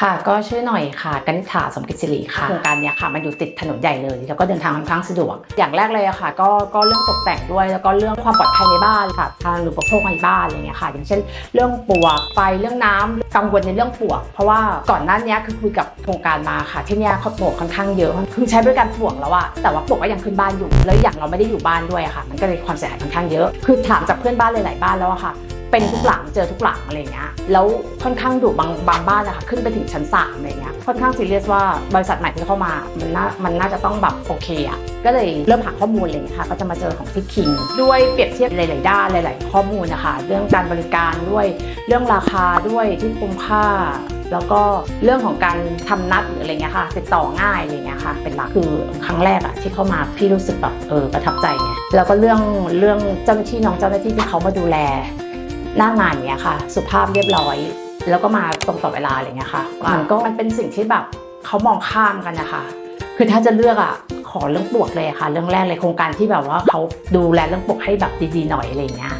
ค่ะก็ช่วยหน่อยค่ะกนิษฐาสมกิจสิริค่ะโครงการเนี้ยค่ะมันอยู่ติดถนนใหญ่เลย แล้วก็เดินทางค่อนข้างสะดวก อย่างแรกเลยอะค่ะ ก็ก็เรื่องตกแต่งด้วยแล้วก็เรื่องความปลอดภัยในบ้านค่ะทางหรือประโภคในบ้านอะไรเงี้ยค่ะ อย่างเช่น เรื่องปลวกไฟเรื่องน้ำกังวลในเรื่องปลวก เพราะว่าก่อนหน้านี้คือคุยกับโครงการมาค่ะ ที่เนี้ยเขาปลวกค่อนข้างเยอะคือใช้บริการปลวกแล้วอะแต่ว่าปลวกก็ยังขึ้นบ้านอยู่แล้วอย่างเราไม่ได้อยู่บ้านด้วยอะค่ะ มันก็เลยความเสียหายค่อนข้างเยอะ คือถามจากเพื่อนบ้านหลายๆบ้านแล้วอะค่ะ เป็นทุกหลังเจอทุกหลังอะไรเงี้ยแล้วค่อนข้างดุบางบางบ้านนะคะขึ้นไปถึงชั้นสามอะไรเงี้ยค่อนข้างซีเรียสว่าบริษัทใหม่ที่เข้ามามันน่ามันน่าจะต้องแบบโอเคอะก็เลยเริ่มหาข้อมูลอะไรเงี้ยค่ะก็จะมาเจอของที่คิงด้วยเปรียบเทียบหลายๆด้านหลาย ๆ ข้อมูลนะคะเรื่องการบริการด้วยเรื่องราคาด้วยที่คุ้มค่าแล้วก็เรื่องของการทำนัดหรืออะไรเงี้ยค่ะติดต่อง่ายอะไรเงี้ยค่ะ เป็นหลักคือครั้งแรกอะที่เข้ามาพี่รู้สึกแบบเออประทับใจไงแล้วก็เรื่องเรื่องเจ้าหน้าที่น้องเจ้าหน้าที่ที่เขามาดูแล หน้างานเนี้ยค่ะ สุภาพเรียบร้อย แล้วก็มาตรงต่อเวลาอะไรเงี้ยค่ะมันก็มันเป็นสิ่งที่แบบเขามองข้ามกันนะคะ คือถ้าจะเลือกอะขอเรื่องปลวกเลยอะค่ะ เรื่องแรกเลยโครงการที่แบบว่าเขาดูแลเรื่องปลวกให้แบบดีๆหน่อยอะไรเงี้ย